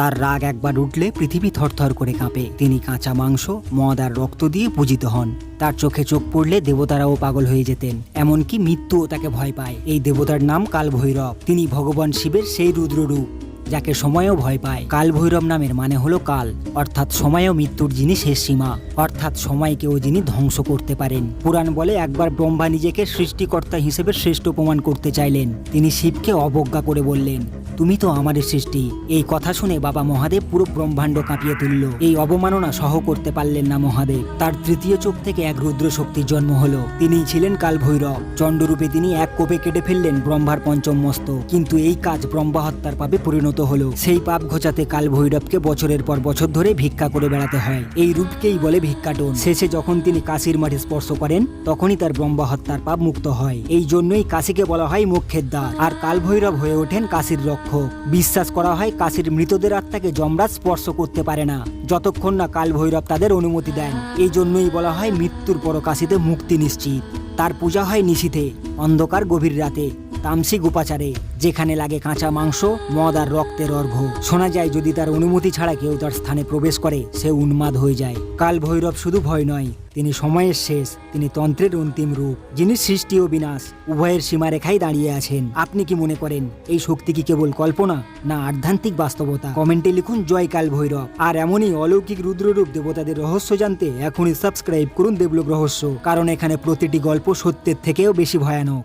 তার রাগ একবার উঠলে পৃথিবী থরথর করে কাঁপে। তিনি কাঁচা মাংস, মদ আর রক্ত দিয়ে পূজিত হন। তার চোখে চোখ পড়লে দেবতারাও পাগল হয়ে যেতেন, এমনকি মৃত্যুও তাকে ভয় পায়। এই দেবতার নাম কাল ভৈরব তিনি ভগবান শিবের সেই রুদ্ররূপ যাকে সময়ও ভয় পায়। কাল ভৈরব নামের মানে হলো কাল, অর্থাৎ সময় ও মৃত্যুর যিনি শেষ সীমা, অর্থাৎ সময়কেও যিনি ধ্বংস করতে পারেন। পুরাণ বলে একবার ব্রহ্মা নিজেকে সৃষ্টিকর্তা হিসেবে শ্রেষ্ঠ প্রমাণ করতে চাইলেন। তিনি শিবকে অবজ্ঞা করে বললেন, তুমি তো আমাদের সৃষ্টি। এই কথা শুনে বাবা মহাদেব পুরো ব্রহ্মাণ্ড কাঁপিয়ে তুলল। এই অবমাননা সহ করতে পারলেন না মহাদেব। তার তৃতীয় চোখ থেকে এক রুদ্র শক্তির জন্ম হলো। তিনি ছিলেন কাল ভৈরব চণ্ডরূপে তিনি এক কোপে কেটে ফেললেন ব্রহ্মার পঞ্চম মস্ত। কিন্তু এই কাজ ব্রহ্মা হত্যার পাপে পরিণত হলো। সেই পাপ ঘোচাতে কাল ভৈরবকে বছরের পর বছর ধরে ভিক্ষা করে বেড়াতে হয়। এই রূপকেই বলে ভিক্ষাটন। শেষে যখন তিনি কাশির মাঠে স্পর্শ করেন, তখনই তার ব্রহ্মা হত্যার পাপ মুক্ত হয়। এই জন্যই কাশিকে বলা হয় মুখ্যের দ্বার। আর কাল ভৈরব হয়ে ওঠেন কাশির রক্ষক। বিশ্বাস করা হয় কাশির মৃতদের আত্মাকে যমরাজ স্পর্শ করতে পারে না। যতক্ষণ না কাল ভৈরব তাদের অনুমতি দেন। এই জন্যই বলা হয় মৃত্যুর পর কাশীতে মুক্তি নিশ্চিত। তার পূজা হয় নিশীথে, অন্ধকার গভীর রাতে। তামসিক উপাচারে, যেখানে লাগে কাঁচা মাংস, মদ আর রক্তের অর্ঘ শোনা যায় যদি তার অনুমতি ছাড়া কেউ তার স্থানে প্রবেশ করে, সে উন্মাদ হয়ে যায়। কাল ভৈরব শুধু ভয় নয়, তিনি সময়ের শেষ, তিনি তন্ত্রের অন্তিম রূপ, যিনি সৃষ্টি ও বিনাশ, উভয়ের সীমারেখায় দাঁড়িয়ে আছেন। আপনি কি মনে করেন, এই শক্তি কি কেবল কল্পনা, না আধ্যাত্মিক বাস্তবতা? কমেন্টে লিখুন, জয় কাল ভৈরব। আর এমনই অলৌকিক রুদ্ররূপ দেবতাদের রহস্য জানতে এখনই সাবস্ক্রাইব করুন দেবলোক রহস্য, কারণ এখানে প্রতিটি গল্প সত্যের থেকেও বেশি ভয়ানক।